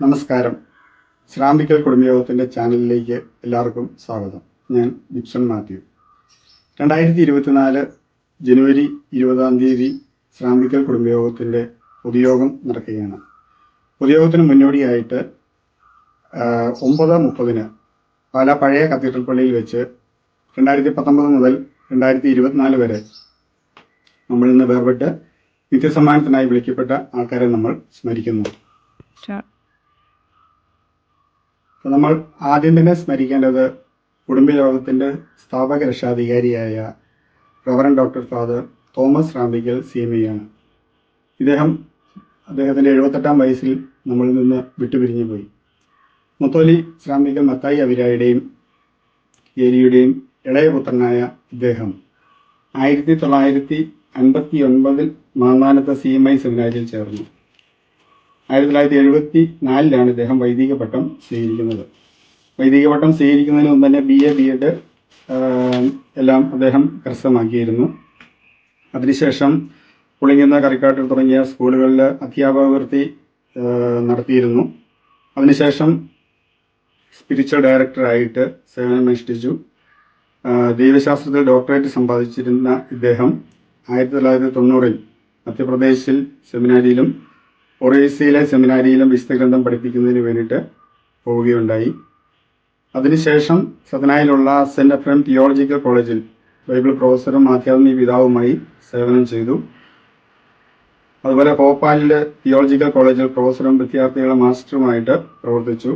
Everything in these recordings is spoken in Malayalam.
നമസ്കാരം. ശ്രാമ്പിക്കൽ കുടുംബയോഗത്തിന്റെ ചാനലിലേക്ക് എല്ലാവർക്കും സ്വാഗതം. ഞാൻ ജിപ്സൺ മാത്യു. രണ്ടായിരത്തി ഇരുപത്തിനാല് ജനുവരി ഇരുപതാം തീയതി ശ്രാമ്പിക്കൽ കുടുംബയോഗത്തിന്റെ പൊതുയോഗം നടക്കുകയാണ്. പൊതുയോഗത്തിന് മുന്നോടിയായിട്ട് ഒമ്പത് മുപ്പതിന് പല പഴയ കത്തീഡ്രൽ പള്ളിയിൽ വെച്ച് രണ്ടായിരത്തി പത്തൊമ്പത് മുതൽ രണ്ടായിരത്തി ഇരുപത്തിനാല് വരെ നമ്മൾ ഇന്ന് വേർപെട്ട് നിത്യസമ്മാനത്തിനായി വിളിക്കപ്പെട്ട ആൾക്കാരെ നമ്മൾ സ്മരിക്കുന്നു. നമ്മൾ ആദ്യം തന്നെ സ്മരിക്കേണ്ടത് കുടുംബയോഗത്തിന്റെ സ്ഥാപക രക്ഷാധികാരിയായ reverend doctor father Thomas Rampikkal C M ആണ്. ഇദ്ദേഹം അദ്ദേഹത്തിന്റെ എഴുപത്തെട്ടാം വയസ്സിൽ നമ്മളിൽ നിന്ന് വിട്ടുപിരിഞ്ഞു പോയി. മുത്തോലി ശ്രാമ്പിക്കൽ മത്തായി അവിരായുടെയും ഏരിയുടെയും ഇളയ പുത്രനായ ഇദ്ദേഹം ആയിരത്തി തൊള്ളായിരത്തി അൻപത്തി ഒൻപതിൽ മാന്നാനത്തെ സി എം ഐ സെമിനാരിൽ ചേർന്നു. ആയിരത്തി തൊള്ളായിരത്തി എഴുപത്തി നാലിലാണ് ഇദ്ദേഹം വൈദിക പട്ടം സ്വീകരിക്കുന്നത്. വൈദിക പട്ടം സ്വീകരിക്കുന്നതിന് മുമ്പ് തന്നെ ബി എ ബി എഡ് എല്ലാം അദ്ദേഹം കരസ്ഥമാക്കിയിരുന്നു. അതിനുശേഷം പുളിങ്ങുന്ന കറിക്കാട്ടിൽ തുടങ്ങിയ സ്കൂളുകളിൽ അധ്യാപക വൃത്തി നടത്തിയിരുന്നു. അതിനുശേഷം സ്പിരിച്വൽ ഡയറക്ടറായിട്ട് സേവനമനുഷ്ഠിച്ചു ദൈവശാസ്ത്രത്തിൽ ഡോക്ടറേറ്റ് സമ്പാദിച്ചിരുന്ന ഇദ്ദേഹം ആയിരത്തി തൊള്ളായിരത്തി തൊണ്ണൂറിൽ മധ്യപ്രദേശിൽ സെമിനാരിയിലും ഒറീസയിലെ സെമിനാരിയിലും വിശുദ്ധഗ്രന്ഥം പഠിപ്പിക്കുന്നതിന് വേണ്ടിയിട്ട് പോവുകയുണ്ടായി. അതിനുശേഷം സതനായിലുള്ള സെന്റ് എഫ്രം തിയോളജിക്കൽ കോളേജിൽ ബൈബിൾ പ്രൊഫസറും ആധ്യാത്മിക പിതാവുമായി സേവനം ചെയ്തു. അതുപോലെ ഭോപ്പാലിലെ തിയോളജിക്കൽ കോളേജിൽ പ്രൊഫസറും വിദ്യാർത്ഥികളുടെ മാസ്റ്ററുമായിട്ട് പ്രവർത്തിച്ചു.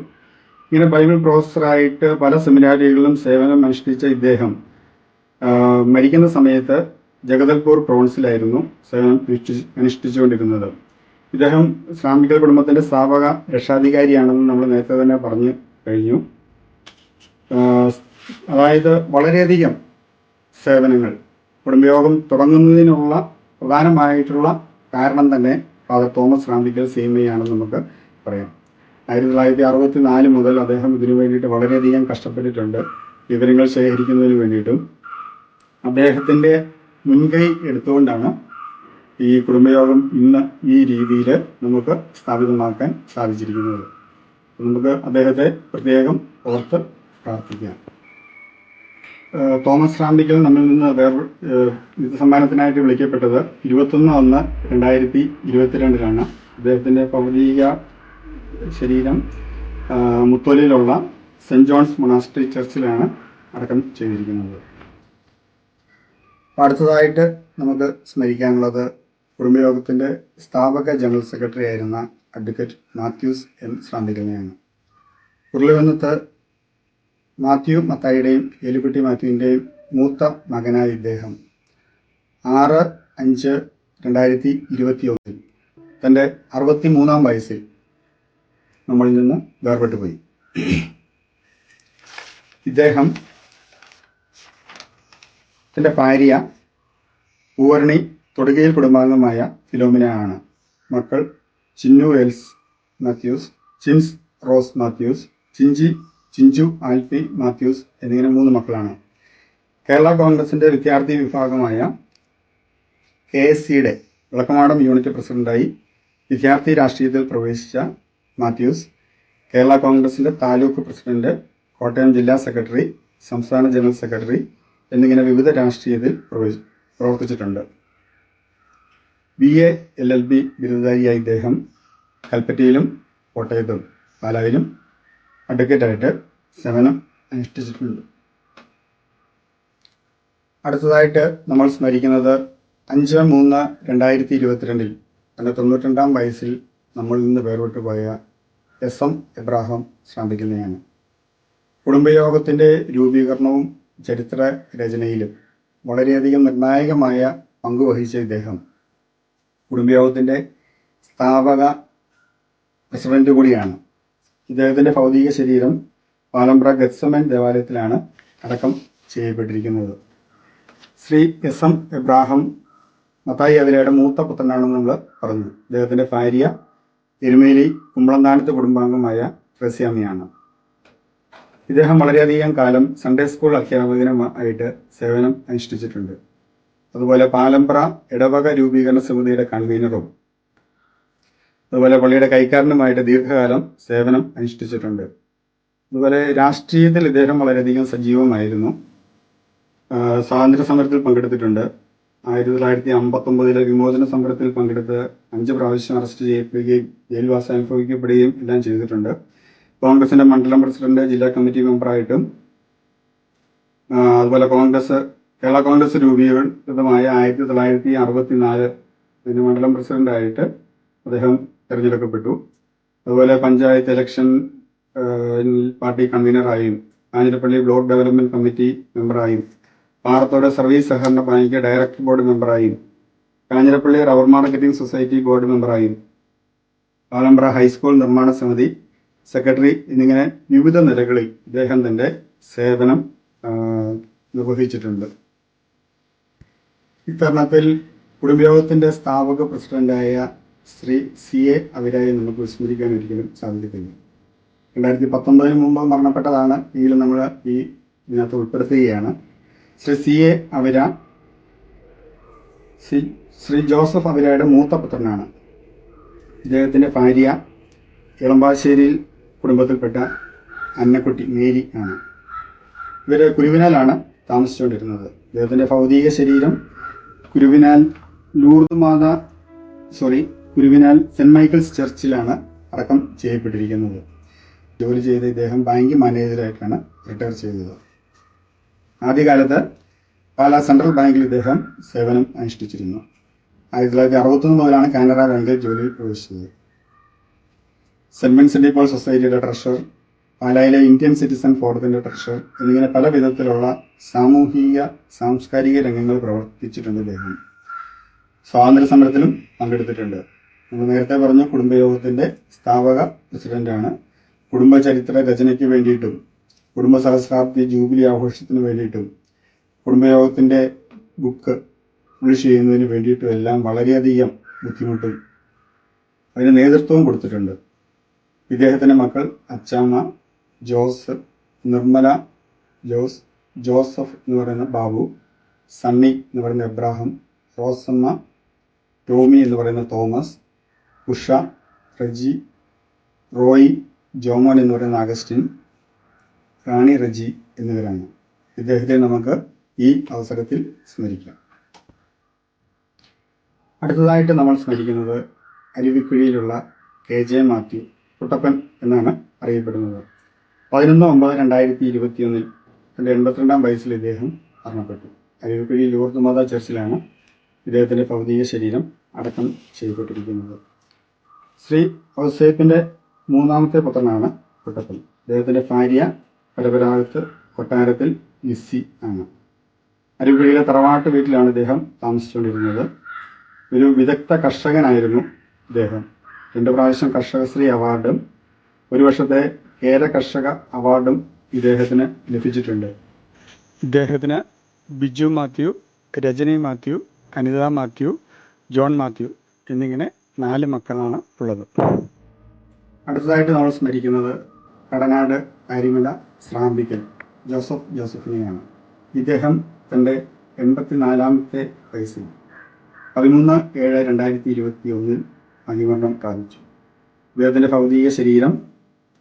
ഇങ്ങനെ ബൈബിൾ പ്രൊഫസറായിട്ട് പല സെമിനാരികളിലും സേവനം അനുഷ്ഠിച്ച ഇദ്ദേഹം മരിക്കുന്ന സമയത്ത് ജഗദൽപൂർ പ്രോൺസിലായിരുന്നു സേവനം അനുഷ്ഠിച്ച് അനുഷ്ഠിച്ചുകൊണ്ടിരുന്നത്. ഇദ്ദേഹം ഇസ്ലാമിക്കൽ കുടുംബത്തിന്റെ സ്ഥാപക രക്ഷാധികാരിയാണെന്ന് നമ്മൾ നേരത്തെ തന്നെ പറഞ്ഞു കഴിഞ്ഞു. അതായത് വളരെയധികം സേവനങ്ങൾ കുടുംബയോഗം തുടങ്ങുന്നതിനുള്ള പ്രധാനമായിട്ടുള്ള കാരണം തന്നെ ഫാദർ തോമസ് റാമ്പിക്കൽ സീമയാണെന്ന് നമുക്ക് പറയാം ആയിരത്തി തൊള്ളായിരത്തി അറുപത്തി നാല് മുതൽ അദ്ദേഹം ഇതിനു വേണ്ടിയിട്ട് വളരെയധികം കഷ്ടപ്പെട്ടിട്ടുണ്ട്. വിവരങ്ങൾ ശേഖരിക്കുന്നതിന് വേണ്ടിയിട്ടും അദ്ദേഹത്തിന്റെ മുൻകൈ എടുത്തുകൊണ്ടാണ് ഈ കുടുംബയോഗം ഇന്ന് ഈ രീതിയിൽ നമുക്ക് സ്ഥാപിതമാക്കാൻ സാധിച്ചിരിക്കുന്നത്. നമുക്ക് അദ്ദേഹത്തെ പ്രത്യേകം ഓർത്ത് പ്രാർത്ഥിക്കാം. തോമസ് റാണ്ടിക്കൽ നമ്മിൽ നിന്ന് വേർ സമ്മാനത്തിനായിട്ട് വിളിക്കപ്പെട്ടത് ഇരുപത്തൊന്ന് ഒന്ന് രണ്ടായിരത്തി ഇരുപത്തിരണ്ടിലാണ് അദ്ദേഹത്തിന്റെ ഭൗതിക ശരീരം മുത്തോലിലുള്ള സെന്റ് ജോൺസ് മൊണാസ്ട്രി ചർച്ചിലാണ് അടക്കം ചെയ്തിരിക്കുന്നത്. അടുത്തതായിട്ട് നമുക്ക് സ്മരിക്കാനുള്ളത് കുടുംബയോഗത്തിന്റെ സ്ഥാപക ജനറൽ സെക്രട്ടറി ആയിരുന്ന അഡ്വക്കേറ്റ് മാത്യൂസ് എൻ. ശ്രാന്തികനെയാണ് ഉരുളിവന്നത്ത് മാത്യു മത്തായിയുടെയും എലിക്കുട്ടി മാത്യുവിന്റെയും മൂത്ത മകനായ ഇദ്ദേഹം. ആറ് അഞ്ച് രണ്ടായിരത്തി ഇരുപത്തി ഒന്നിൽ തന്റെ അറുപത്തി മൂന്നാം വയസ്സിൽ നമ്മളിൽ നിന്ന് വേർപെട്ടു പോയി. ഇദ്ദേഹം തന്റെ ഭാര്യ പൂവർണി തൊടുകയിൽ കുടുംബാംഗമായ ഫിലോമിന ആണ് മക്കൾ ചിന്നു എൽസ് മാത്യൂസ് ചിൻസ് റോസ് മാത്യൂസ് ചിഞ്ചി ചിഞ്ചു ആൽഫി മാത്യൂസ് എന്നിങ്ങനെ മൂന്ന് മക്കളാണ്. കേരള കോൺഗ്രസിന്റെ വിദ്യാർത്ഥി വിഭാഗമായ കെ എസ് സിയുടെ വിളക്കമാടം യൂണിറ്റ് പ്രസിഡന്റായി വിദ്യാർത്ഥി രാഷ്ട്രീയത്തിൽ പ്രവേശിച്ച മാത്യൂസ് കേരള കോൺഗ്രസിന്റെ താലൂക്ക് പ്രസിഡന്റ് കോട്ടയം ജില്ലാ സെക്രട്ടറി സംസ്ഥാന ജനറൽ സെക്രട്ടറി എന്നിങ്ങനെ വിവിധ രാഷ്ട്രീയത്തിൽ പ്രവേശി പ്രവർത്തിച്ചിട്ടുണ്ട്. B A L L B ബിരുദധാരിയായ ഇദ്ദേഹം കൽപ്പറ്റയിലും കോട്ടയത്തും പാലായിലും അഡ്വക്കേറ്റായിട്ട് സേവനം അനുഷ്ഠിച്ചിട്ടുണ്ട്. അടുത്തതായിട്ട് നമ്മൾ സ്മരിക്കുന്നത് അഞ്ച് മൂന്ന് രണ്ടായിരത്തി ഇരുപത്തിരണ്ടിൽ തന്റെ തൊണ്ണൂറ്റിരണ്ടാം വയസ്സിൽ നമ്മളിൽ നിന്ന് വേർപെട്ടു പോയ എസ് എം എബ്രാഹാം ശ്രാന്തിക്കുന്നതാണ് കുടുംബയോഗത്തിന്റെ രൂപീകരണവും ചരിത്ര രചനയിലും വളരെയധികം നിർണായകമായ പങ്കുവഹിച്ച ഇദ്ദേഹം കുടുംബയോഗത്തിന്റെ സ്ഥാപക പ്രസിഡന്റ് കൂടിയാണ്. ഇദ്ദേഹത്തിന്റെ ഭൗതിക ശരീരം പാലമ്പ്ര ഗത്സമൻ ദേവാലയത്തിലാണ് അടക്കം ചെയ്യപ്പെട്ടിരിക്കുന്നത്. Shri S M Abraham Mathai അതിലയുടെ മൂത്ത പുത്രനാണെന്ന് നമ്മൾ പറഞ്ഞു. ഇദ്ദേഹത്തിന്റെ ഭാര്യ എരുമേലി കുമ്പളന്താനത്ത് കുടുംബാംഗമായ റസ്യാമിയാണ് ഇദ്ദേഹം വളരെയധികം കാലം സൺഡേ സ്കൂൾ അധ്യാപകനുമായിട്ട് സേവനം അനുഷ്ഠിച്ചിട്ടുണ്ട്. അതുപോലെ പാലമ്പ്ര ഇടവക രൂപീകരണ സമിതിയുടെ കൺവീനറും അതുപോലെ പള്ളിയുടെ കൈക്കാരനുമായിട്ട് ദീർഘകാലം സേവനം അനുഷ്ഠിച്ചിട്ടുണ്ട്. അതുപോലെ രാഷ്ട്രീയത്തിൽ ഇദ്ദേഹം വളരെയധികം സജീവമായിരുന്നു. സ്വാതന്ത്ര്യ സമരത്തിൽ പങ്കെടുത്തിട്ടുണ്ട്. ആയിരത്തി തൊള്ളായിരത്തി അമ്പത്തൊമ്പതിലെ വിമോചന സമരത്തിൽ പങ്കെടുത്ത് അഞ്ച് പ്രാവശ്യം അറസ്റ്റ് ചെയ്യപ്പെടുകയും ജയിൽവാസം അനുഭവിക്കപ്പെടുകയും എല്ലാം ചെയ്തിട്ടുണ്ട്. കോൺഗ്രസിന്റെ മണ്ഡലം പ്രസിഡന്റ് ജില്ലാ കമ്മിറ്റി മെമ്പറായിട്ടും അതുപോലെ കോൺഗ്രസ് കേരള കോൺഗ്രസ് രൂപീകൃതമായ ആയിരത്തി തൊള്ളായിരത്തി അറുപത്തിനാല് പിന്നെ മണ്ഡലം പ്രസിഡന്റായിട്ട് അദ്ദേഹം തിരഞ്ഞെടുക്കപ്പെട്ടു. അതുപോലെ പഞ്ചായത്ത് ഇലക്ഷൻ പാർട്ടി കൺവീനറായും കാഞ്ഞിരപ്പള്ളി ബ്ലോക്ക് ഡെവലപ്മെന്റ് കമ്മിറ്റി മെമ്പറായും പാറത്തോട് സർവീസ് സഹകരണ bank director board മെമ്പറായും Kanjirappally rubber marketing society board മെമ്പറായും Palampra high school നിർമ്മാണ സമിതി സെക്രട്ടറി എന്നിങ്ങനെ വിവിധ നിലകളിൽ ഇദ്ദേഹം തന്റെ സേവനം നിർവഹിച്ചിട്ടുണ്ട്. ഇത്തരണത്തിൽ കുടുംബയോഗത്തിന്റെ സ്ഥാപക പ്രസിഡന്റായ ശ്രീ സി എ അവരായി നമുക്ക് വിസ്മരിക്കാൻ ഒരിക്കലും സാധിക്കത്തില്ല. രണ്ടായിരത്തി പത്തൊമ്പതിന് മുമ്പ് മരണപ്പെട്ടതാണ് എങ്കിലും നമ്മൾ ഈ ഇതിനകത്ത് ഉൾപ്പെടുത്തുകയാണ്. ശ്രീ സി എ അവര ശ്രീ ശ്രീ ജോസഫ് അവരയുടെ മൂത്ത പുത്രനാണ്. ഇദ്ദേഹത്തിന്റെ ഭാര്യ ഇളമ്പാശ്ശേരിയിൽ കുടുംബത്തിൽപ്പെട്ട അന്നക്കുട്ടി മേരി ആണ്. ഇവർ കുരുവിനാലാണ് താമസിച്ചുകൊണ്ടിരുന്നത്. ഇദ്ദേഹത്തിന്റെ ഭൗതിക ശരീരം Kuruvinal Lourdes Matha sorry Kuruvinal Saint Michael's ചർച്ചിലാണ് അടക്കം ചെയ്യപ്പെട്ടിരിക്കുന്നത്. ജോലി ചെയ്ത് ഇദ്ദേഹം ബാങ്ക് മാനേജറായിട്ടാണ് റിട്ടയർ ചെയ്തത്. ആദ്യകാലത്ത് പാലാ സെൻട്രൽ ബാങ്കിൽ ഇദ്ദേഹം സേവനം അനുഷ്ഠിച്ചിരുന്നു. ആയിരത്തി തൊള്ളായിരത്തി അറുപത്തൊന്ന് മുതലാണ് കാനറ ബാങ്കിൽ ജോലിയിൽ പ്രവേശിച്ചത്. സെന്റ് വിൻസെന്റ് പോൾ സൊസൈറ്റിയുടെ ട്രഷറർ പാലായിലെ ഇന്ത്യൻ സിറ്റിസൺ ഫോറത്തിന്റെ ട്രഷർ എന്നിങ്ങനെ പല വിധത്തിലുള്ള സാമൂഹിക സാംസ്കാരിക രംഗങ്ങൾ പ്രവർത്തിച്ചിട്ടുണ്ട് അദ്ദേഹം. സ്വാതന്ത്ര്യ സമരത്തിലും പങ്കെടുത്തിട്ടുണ്ട്. നമ്മൾ നേരത്തെ പറഞ്ഞ കുടുംബയോഗത്തിന്റെ സ്ഥാപക പ്രസിഡന്റാണ്. കുടുംബ ചരിത്ര രചനയ്ക്ക് വേണ്ടിയിട്ടും കുടുംബ സഹസ്രാബ്ദി ജൂബിലി ആഘോഷത്തിന് വേണ്ടിയിട്ടും കുടുംബയോഗത്തിന്റെ ബുക്ക് പബ്ലിഷ് ചെയ്യുന്നതിന് വേണ്ടിയിട്ടും എല്ലാം വളരെയധികം ബുദ്ധിമുട്ടും അതിന് നേതൃത്വവും കൊടുത്തിട്ടുണ്ട്. ഇദ്ദേഹത്തിന്റെ മക്കൾ Achamma Jose Nirmala Jose Joseph എന്ന് പറയുന്ന ബാബു സണ്ണി എന്ന് പറയുന്ന എബ്രാഹിം റോസമ്മ ടോമി എന്ന് പറയുന്ന തോമസ് ഉഷ റജി റോയി ജോമോൻ എന്ന് പറയുന്ന അഗസ്റ്റിൻ റാണി റജി എന്നിവരാണ്. ഇദ്ദേഹത്തെ നമുക്ക് ഈ അവസരത്തിൽ സ്മരിക്കാം. അടുത്തതായിട്ട് നമ്മൾ സ്മരിക്കുന്നത് അരുവിക്കുഴിയിലുള്ള കെ ജെ മാത്യു കുട്ടപ്പൻ എന്നാണ് അറിയപ്പെടുന്നത്. പതിനൊന്ന് ഒമ്പത് രണ്ടായിരത്തി ഇരുപത്തിയൊന്നിൽ തന്റെ എൺപത്തിരണ്ടാം വയസ്സിൽ ഇദ്ദേഹം മരണപ്പെട്ടു. അരുവിക്കുഴി ലൂർദ് മാതാ ചർച്ചിലാണ് ഇദ്ദേഹത്തിന്റെ ഭൗതിക ശരീരം അടക്കം ചെയ്യപ്പെട്ടിരിക്കുന്നത്. ശ്രീ ഔസേപ്പിന്റെ മൂന്നാമത്തെ പുത്രനാണ് കൊട്ടപ്പൻ. ഇദ്ദേഹത്തിന്റെ ഭാര്യ പരപരാഗത്ത് കൊട്ടാരത്തിൽ നിസ്സി ആണ്. അരുവിക്കുഴിയിലെ തറവാട്ട് വീട്ടിലാണ് ഇദ്ദേഹം താമസിച്ചുകൊണ്ടിരുന്നത്. ഒരു വിദഗ്ധ കർഷകനായിരുന്നു ഇദ്ദേഹം. രണ്ട് പ്രാവശ്യം കർഷകശ്രീ അവാർഡും ഒരു വർഷത്തെ കേര കർഷക അവാർഡും ഇദ്ദേഹത്തിന് ലഭിച്ചിട്ടുണ്ട്. ഇദ്ദേഹത്തിന് ബിജു മാത്യു രജനി മാത്യു അനിത മാത്യു ജോൺ മാത്യു എന്നിങ്ങനെ നാല് മക്കളാണ് ഉള്ളത്. അടുത്തതായിട്ട് നമ്മൾ സ്മരിക്കുന്നത് കടനാട് അരിമല ശ്രാമ്പിക്കൽ ജോസഫ് ജോസഫിനെയാണ്. ഇദ്ദേഹം തന്റെ എൺപത്തിനാലാമത്തെ വയസ്സിൽ പതിമൂന്ന് ഏഴ് രണ്ടായിരത്തി ഇരുപത്തി ഒന്നിൽ അനിമരണം പ്രാപിച്ചു ഇദ്ദേഹത്തിന്റെ ഭൗതിക ശരീരം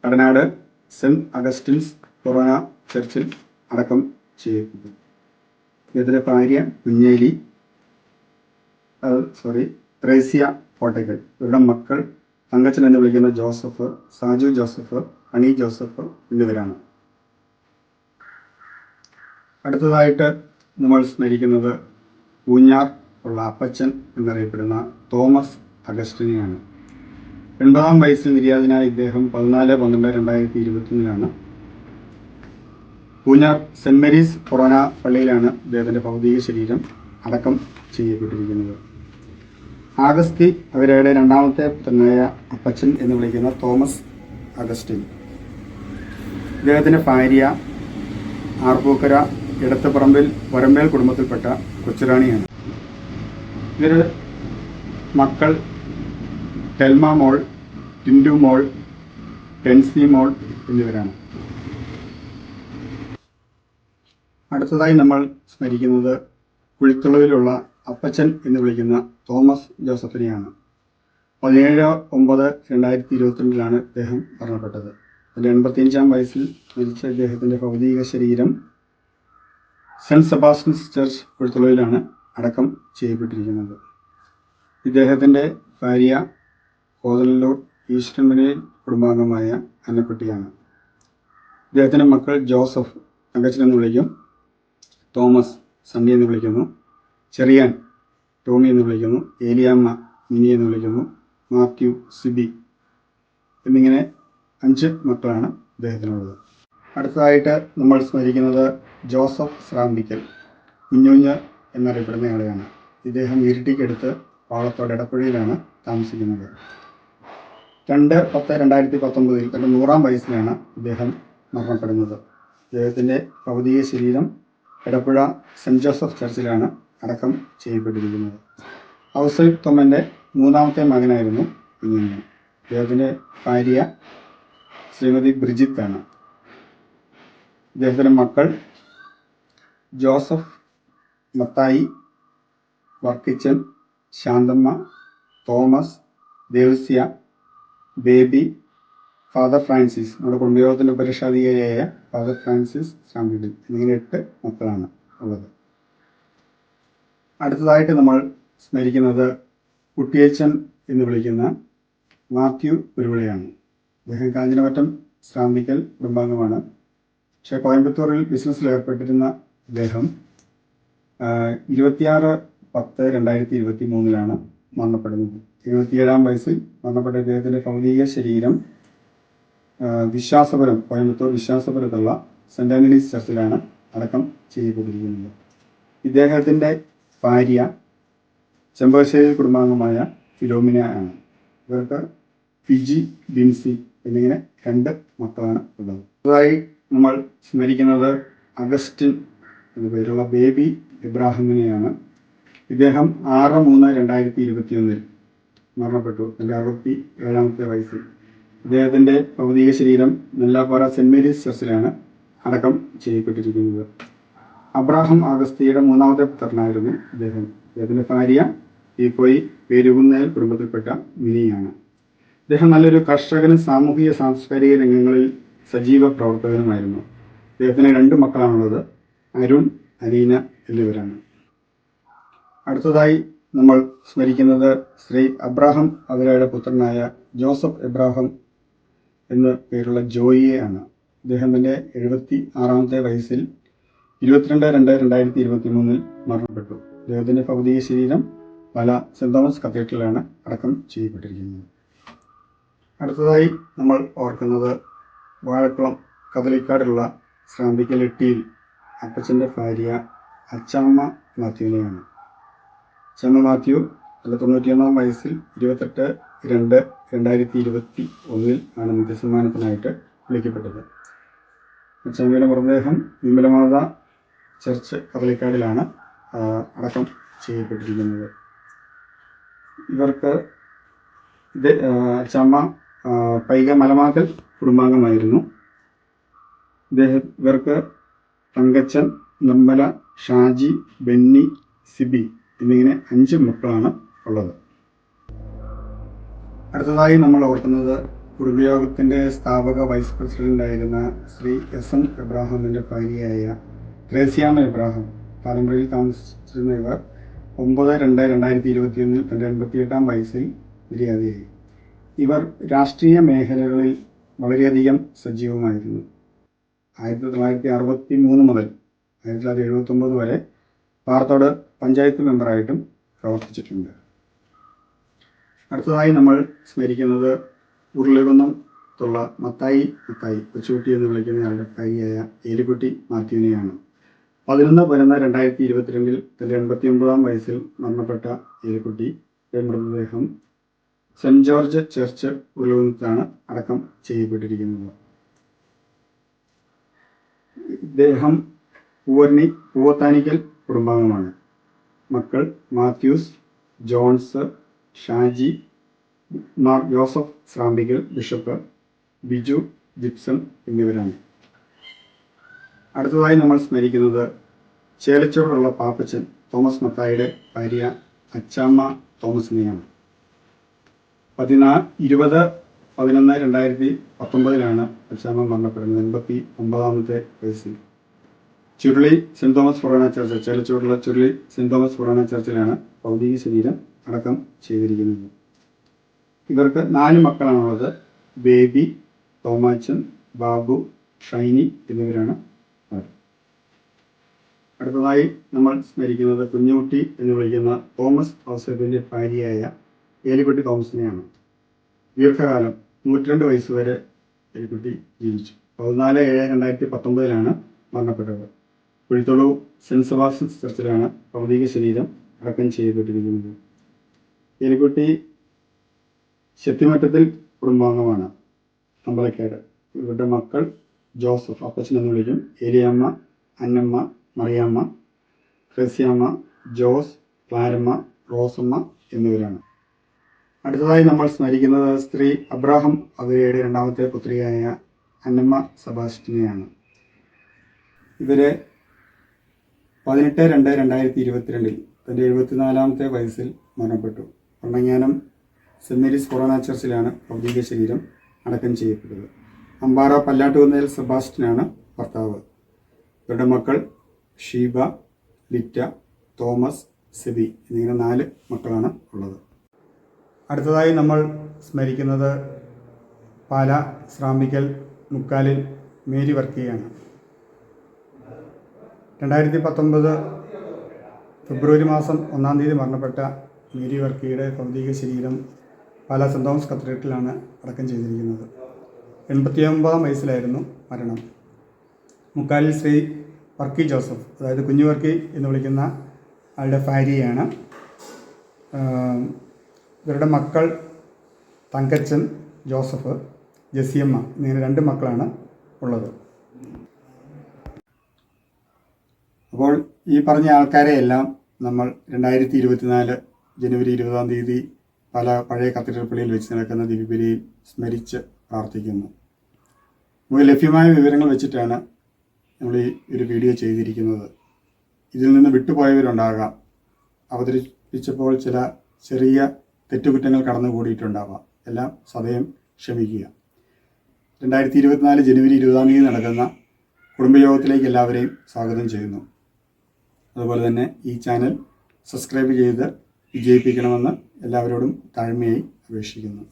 കടനാട് സെന്റ് അഗസ്റ്റിൻസ് കൊറോണ ചർച്ചിൽ അടക്കം ചെയ്യപ്പെട്ടു. ഇദ്ദേഹത്തിന്റെ ഭാര്യ കുഞ്ഞേലി സോറി ത്രേസ്യ കോട്ടയ്ക്കൽ. ഇവരുടെ മക്കൾ തങ്കച്ചൻ എന്ന് വിളിക്കുന്ന Joseph Saju Joseph Ani Joseph എന്നിവരാണ്. അടുത്തതായിട്ട് നമ്മൾ സ്മരിക്കുന്നത് ഊഞ്ഞാർ ഉള്ള അപ്പച്ചൻ എന്നറിയപ്പെടുന്ന തോമസ് അഗസ്റ്റിനെയാണ്. എൺപതാം വയസ്സിൽ നിര്യാതനായ ഇദ്ദേഹം പതിനാല് പന്ത്രണ്ട് രണ്ടായിരത്തി ഇരുപത്തിയൊന്നിലാണ്. പൂഞ്ഞാർ സെന്റ് മേരീസ് കൊറോന പള്ളിയിലാണ് ഇദ്ദേഹത്തിന്റെ ഭൗതിക ശരീരം അടക്കം ചെയ്യപ്പെട്ടിരിക്കുന്നത്. ആഗസ്തി അവരുടെ രണ്ടാമത്തെ പുത്രനായ അപ്പച്ചൻ എന്ന് വിളിക്കുന്ന തോമസ് അഗസ്റ്റിൻ. ഇദ്ദേഹത്തിന്റെ ഭാര്യ ആർപ്പൂക്കര ഇടത്തുപറമ്പിൽ വരമ്പേൽ കുടുംബത്തിൽപ്പെട്ട കൊച്ചുറാണിയാണ്. ഇവരുടെ മക്കൾ ടെൽമ മോൾ ടിൻഡു മോൾ ടെൻസി മോൾ എന്നിവരാണ്. അടുത്തതായി നമ്മൾ സ്മരിക്കുന്നത് കുഴിത്തുളവിലുള്ള അപ്പച്ചൻ എന്ന് വിളിക്കുന്ന തോമസ് ജോസഫിനെയാണ്. പതിനേഴ് ഒമ്പത് രണ്ടായിരത്തി ഇരുപത്തിരണ്ടിലാണ് അദ്ദേഹം മരണപ്പെട്ടത്. അതിന്റെ എൺപത്തിയഞ്ചാം വയസ്സിൽ മരിച്ച ഇദ്ദേഹത്തിന്റെ ഭൗതിക ശരീരം സെന്റ് സെബാസ്റ്റ്യൻസ് ചർച്ച് കുഴിത്തുളവിലാണ് അടക്കം ചെയ്യപ്പെട്ടിരിക്കുന്നത്. ഇദ്ദേഹത്തിന്റെ ഭാര്യ കോതലല്ലൂർ ഈശ്വരൻമനെ കുടുംബാംഗമായ അന്നക്കുട്ടിയാണ്. ഇദ്ദേഹത്തിന്റെ മക്കൾ ജോസഫ് തങ്കച്ചൻ എന്ന് വിളിക്കും. തോമസ് സണ്ണി എന്ന് വിളിക്കുന്നു. ചെറിയാൻ ടോമി എന്ന് വിളിക്കുന്നു. ഏലിയാമ്മ മിനി എന്ന് വിളിക്കുന്നു. മാത്യു സിബി എന്നിങ്ങനെ അഞ്ച് മക്കളാണ് ഇദ്ദേഹത്തിനുള്ളത്. അടുത്തതായിട്ട് നമ്മൾ സ്മരിക്കുന്നത് ജോസഫ് സ്രാമ്പിക്കൽ കുഞ്ഞുഞ്ഞ് എന്നറിയപ്പെടുന്നയാളെയാണ് ഇദ്ദേഹം ഇരിട്ടിക്കടുത്ത് പാളത്തോട് ഇടപ്പുഴയിലാണ് താമസിക്കുന്നത്. രണ്ട് പത്ത് രണ്ടായിരത്തി പത്തൊമ്പതിൽ തന്റെ നൂറാം വയസ്സിലാണ് അദ്ദേഹം മരണപ്പെടുന്നത്. ഇദ്ദേഹത്തിന്റെ ഭൗതിക ശരീരം എടപ്പുഴ സെന്റ് ജോസഫ് ചർച്ചിലാണ് അടക്കം ചെയ്യപ്പെട്ടിരിക്കുന്നത്. ഔസൈബ് തൊമ്മന്റെ മൂന്നാമത്തെ മകനായിരുന്നു കുഞ്ഞുണ്ണി. ഇദ്ദേഹത്തിന്റെ ഭാര്യ ശ്രീമതി ബ്രിജിത്ത് ആണ് ഇദ്ദേഹത്തിന്റെ മക്കൾ Joseph Mathai Varkichan Santhamma Thomas Devasia Baby father Francis നമ്മുടെ കുടുംബയോഗത്തിന്റെ ഉപരക്ഷാധികാരിയായ ഫാദർ ഫ്രാൻസിസ് സാമ്പിഡിൽ എന്നിങ്ങനെ എട്ട് മക്കളാണ് ഉള്ളത്. അടുത്തതായിട്ട് നമ്മൾ സ്മരിക്കുന്നത് കുട്ടിയച്ചൻ എന്ന് വിളിക്കുന്ന മാത്യു ഉരുവിളയാണ്. അദ്ദേഹം കാഞ്ഞിരമറ്റം ശ്രാമ്പിക്കൽ കുടുംബാംഗമാണ്. പക്ഷേ കോയമ്പത്തൂരിൽ ബിസിനസ്സിൽ ഏർപ്പെട്ടിരുന്ന അദ്ദേഹം ഇരുപത്തിയാറ് പത്ത് രണ്ടായിരത്തി ഇരുപത്തി മൂന്നിലാണ് മരണപ്പെടുന്നത് എഴുപത്തിയേഴാം വയസ്സിൽ മരണപ്പെട്ട ഇദ്ദേഹത്തിന്റെ ഭൗതിക ശരീരം വിശ്വാസപുരം കോയമ്പത്തൂർ വിശ്വാസപുരത്തുള്ള സെന്റ് ആന്റണീസ് ചർച്ചിലാണ് അടക്കം ചെയ്യപ്പെട്ടിരിക്കുന്നത്. ഇദ്ദേഹത്തിന്റെ ഭാര്യ ചെമ്പകശ്ശേരി കുടുംബാംഗമായ ഫിലോമിന ആണ്. ഇവർക്ക് ഫിജി ബിൻസി എന്നിങ്ങനെ രണ്ട് മക്കളാണ് ഉള്ളത്. പുതുതായി നമ്മൾ സ്മരിക്കുന്നത് അഗസ്റ്റിൻ എന്ന പേരുള്ള ബേബി ഇബ്രാഹിമിനെയാണ്. ഇദ്ദേഹം ആറ് മൂന്ന് രണ്ടായിരത്തി ഇരുപത്തി ഒന്നിൽ മരണപ്പെട്ടു. തന്റെ അറുപത്തി ഏഴാമത്തെ വയസ്സിൽ. ഇദ്ദേഹത്തിന്റെ ഭൗതിക ശരീരം നെല്ലാപ്പാറ സെന്റ് മേരീസ് ചർച്ചിലാണ് അടക്കം ചെയ്യപ്പെട്ടിരിക്കുന്നത്. അബ്രാഹം അഗസ്തിയുടെ മൂന്നാമത്തെ പുത്രനായിരുന്നു ഇദ്ദേഹം. ഇദ്ദേഹത്തിന്റെ ഭാര്യ ഈപ്പോയി പേരുകുന്നേൽ കുടുംബത്തിൽപ്പെട്ട മിനിയാണ്. ഇദ്ദേഹം നല്ലൊരു കർഷകനും സാമൂഹിക സാംസ്കാരിക രംഗങ്ങളിൽ സജീവ പ്രവർത്തകനുമായിരുന്നു. ഇദ്ദേഹത്തിന് രണ്ട് മക്കളാണുള്ളത്. അരുൺ അലീന എന്നിവരാണ്. അടുത്തതായി നമ്മൾ സ്മരിക്കുന്നത് ശ്രീ അബ്രാഹം അതിരയുടെ പുത്രനായ ജോസഫ് എബ്രാഹം എന്ന പേരുള്ള ജോയിയെ ആണ്. ഇദ്ദേഹം തന്റെ എഴുപത്തി ആറാമത്തെ വയസ്സിൽ ഇരുപത്തിരണ്ട് രണ്ട് രണ്ടായിരത്തി ഇരുപത്തി മൂന്നിൽ മരണപ്പെട്ടു. അദ്ദേഹത്തിന്റെ ഭൗതിക ശരീരം പല സെന്റ് തോമസ് കത്തീഡ്രലിലാണ് അടക്കം ചെയ്യപ്പെട്ടിരിക്കുന്നത്. അടുത്തതായി നമ്മൾ ഓർക്കുന്നത് വാഴക്കുളം കദളിക്കാടുള്ള ശ്രാന്തിക്കലിട്ടിയിൽ അപ്പച്ചന്റെ ഭാര്യ അച്ചാമ്മ മാത്യുവിനെയാണ്. അച്ചാമ്മ മാത്യു അല്ല തൊണ്ണൂറ്റിയൊന്നാം വയസ്സിൽ ഇരുപത്തെട്ട് രണ്ട് രണ്ടായിരത്തി ഇരുപത്തി ഒന്നിൽ ആണ് നിത്യസമ്മാനത്തിനായിട്ട് വിളിക്കപ്പെട്ടത്. അച്ചാമ്മയുടെ മൃതദേഹം വിമലമാത ചർച്ച് കദളിക്കാടിലാണ് ആ, അടക്കം ചെയ്യപ്പെട്ടിരിക്കുന്നത്. ഇവർക്ക് അച്ചാമ്മ പൈക മലമാക്കൽ കുടുംബാംഗമായിരുന്നു. ഇദ്ദേഹം ഇവർക്ക് തങ്കച്ചൻ നിർമ്മല ഷാജി ബെന്നി സിബി എന്നിങ്ങനെ അഞ്ച് മക്കളാണ് ഉള്ളത്. അടുത്തതായി നമ്മൾ ഓർക്കുന്നത് കുടുംബയോഗത്തിന്റെ സ്ഥാപക വൈസ് പ്രസിഡന്റായിരുന്ന ശ്രീ എസ് എം എബ്രാഹാമിന്റെ ഭാര്യയായ ത്രേസ്യാമ എബ്രാഹാം പാലമ്പുഴയിൽ താമസിച്ചിരുന്ന ഇവർ ഒമ്പത് രണ്ട് രണ്ടായിരത്തി ഇരുപത്തിയൊന്നിൽ തന്റെ എൺപത്തിയെട്ടാം വയസ്സിൽ നിര്യാതയായി. ഇവർ രാഷ്ട്രീയ മേഖലകളിൽ വളരെയധികം സജീവമായിരുന്നു. ആയിരത്തി തൊള്ളായിരത്തി അറുപത്തി മൂന്ന് മുതൽ ആയിരത്തി തൊള്ളായിരത്തി എഴുപത്തൊമ്പത് വരെ പാറത്തോട് പഞ്ചായത്ത് മെമ്പറായിട്ടും പ്രവർത്തിച്ചിട്ടുണ്ട്. അടുത്തതായി നമ്മൾ സ്മരിക്കുന്നത് ഉരുളികുന്നത്തുള്ള മത്തായി മത്തായി കൊച്ചുകുട്ടി എന്ന് വിളിക്കുന്ന ഭാര്യയായ ഏലിക്കുട്ടി മാത്യുവിനെയാണ്. പതിനൊന്ന് പതിനൊന്ന് രണ്ടായിരത്തി ഇരുപത്തിരണ്ടിൽ തന്റെ എൺപത്തി ഒമ്പതാം വയസ്സിൽ മരണപ്പെട്ട ഏലിക്കുട്ടി മൃതദേഹം സെന്റ് ജോർജ് ചർച്ച് ഉരുളികുന്നത്താണ് അടക്കം ചെയ്യപ്പെട്ടിരിക്കുന്നത്. ഇദ്ദേഹം പൂവർണി പൂവത്താനിക്കൽ കുടുംബാംഗമാണ്. മക്കൾ Mathews Johns Shaji Mar Joseph Srampickal bishop Biju Jipson എന്നിവരാണ്. അടുത്തതായി നമ്മൾ സ്മരിക്കുന്നത് ചേലച്ചോടുള്ള പാപ്പച്ചൻ തോമസ് മത്തായിയുടെ ഭാര്യ അച്ചാമ്മ തോമസിനെയാണ്. പതിനാ ഇരുപത് പതിനൊന്ന് രണ്ടായിരത്തി പത്തൊമ്പതിലാണ് അച്ചാമ്മ മരണപ്പെടുന്നത്. എൺപത്തി ഒമ്പതാമത്തെ വയസ്സിൽ. Churuli saint Thomas forane church ചേലച്ചൂടുള്ള Churuli saint Thomas forane ചർച്ചിലാണ് ഭൗതിക ശരീരം അടക്കം ചെയ്തിരിക്കുന്നത്. ഇവർക്ക് നാല് മക്കളാണുള്ളത്. ബേബി തോമാച്ചൻ ബാബു ഷൈനി എന്നിവരാണ് അടുത്തതായി നമ്മൾ സ്മരിക്കുന്നത് കുഞ്ഞുകുട്ടി എന്ന് വിളിക്കുന്ന തോമസ് ഔസഫിന്റെ ഭാര്യയായ ഏലിക്കുട്ടി തോമസിനെയാണ്. ദീർഘകാലം നൂറ്റിരണ്ട് വയസ്സ് വരെ എലിക്കുട്ടി ജീവിച്ചു. പതിനാല് ഏഴ് രണ്ടായിരത്തി പത്തൊമ്പതിലാണ് മരണപ്പെട്ടത്. കുഴിത്തൊളു സെൻസവാസ ചർച്ചിലാണ് ഭൗതിക ശരീരം അടക്കം ചെയ്യപ്പെട്ടിരിക്കുന്നത്. എലിക്കുട്ടി ശക്തിമറ്റത്തിൽ കുടുംബാംഗമാണ്. അമ്പലക്കേട്. ഇവരുടെ മക്കൾ ജോസഫ് അപ്പച്ചൻ എന്ന് വിളിക്കും. ഏലിയമ്മ അന്നമ്മ മറിയാമ്മ ക്രിസ്യാമ്മ ജോസ് ക്ലാരമ്മ റോസമ്മ എന്നിവരാണ്. അടുത്തതായി നമ്മൾ സ്മരിക്കുന്നത് സ്ത്രീ അബ്രാഹം അവയുടെ രണ്ടാമത്തെ പുത്രിയായ അന്നമ്മ സെബാസ്റ്റിനെയാണ് ഇവർ പതിനെട്ട് രണ്ട് രണ്ടായിരത്തി ഇരുപത്തിരണ്ടിൽ തന്റെ എഴുപത്തിനാലാമത്തെ വയസ്സിൽ മരണപ്പെട്ടു. പണ്ണങ്ങാനം സെന്റ് മേരീസ് കൊറോണ ചർച്ചിലാണ് ഭൗതിക ശരീരം അടക്കം ചെയ്യപ്പെട്ടത്. അമ്പാറ പല്ലാട്ടുകുന്നേൽ സെബാസ്റ്റിനാണ് ഭർത്താവ്. ഇവരുടെ മക്കൾ ഷീബ ലിറ്റ തോമസ് സെബി എന്നിങ്ങനെ നാല് മക്കളാണ് ഉള്ളത്. അടുത്തതായി നമ്മൾ സ്മരിക്കുന്നത് പാല ശ്രാമിക്കൽ മുക്കാലിൽ മേരി വർക്കിയാണ് രണ്ടായിരത്തി പത്തൊമ്പത് ഫെബ്രുവരി മാസം ഒന്നാം തീയതി മരണപ്പെട്ട മേരി വർക്കിയുടെ ഭൗതിക ശരീരം പാലാ സെന്റ് തോമസ് കത്തീഡ്രലിലാണ് അടക്കം ചെയ്തിരിക്കുന്നത്. എൺപത്തി ഒമ്പതാം വയസ്സിലായിരുന്നു മരണം. മുക്കാലിൽ ശ്രീ വർക്കി ജോസഫ് അതായത് കുഞ്ഞു വർക്കി എന്ന് വിളിക്കുന്ന ആളുടെ ഭാര്യയാണ്. ഇവരുടെ മക്കൾ തങ്കച്ചൻ ജോസഫ് ജസിയമ്മ എന്നിങ്ങനെ രണ്ട് മക്കളാണ് ഉള്ളത്. അപ്പോൾ ഈ പറഞ്ഞ ആൾക്കാരെ എല്ലാം നമ്മൾ രണ്ടായിരത്തി ഇരുപത്തിനാല് ജനുവരി ഇരുപതാം തീയതി പല പഴയ കത്തീഡ്രൽ വെച്ച് നടക്കുന്ന ദിവ്യബലിയിൽ സ്മരിച്ച് പ്രാർത്ഥിക്കുന്നു. നമുക്ക് ലഭ്യമായ വിവരങ്ങൾ വെച്ചിട്ടാണ് നമ്മൾ ഈ ഒരു വീഡിയോ ചെയ്തിരിക്കുന്നത്. ഇതിൽ നിന്ന് വിട്ടുപോയവരുണ്ടാകാം. അവതരിപ്പിച്ചപ്പോൾ ചില ചെറിയ തെറ്റുകുറ്റങ്ങൾ കടന്നുകൂടിയിട്ടുണ്ടാവാം. എല്ലാം സദയം ക്ഷമിക്കുക. രണ്ടായിരത്തി ഇരുപത്തിനാല് ജനുവരി ഇരുപതാം തീയതി നടക്കുന്ന കുടുംബയോഗത്തിലേക്ക് എല്ലാവരെയും സ്വാഗതം ചെയ്യുന്നു. അതുപോലെ തന്നെ ഈ ചാനൽ സബ്സ്ക്രൈബ് ചെയ്ത് വിജയിപ്പിക്കണമെന്ന് എല്ലാവരോടും താഴ്മയായി അപേക്ഷിക്കുന്നു.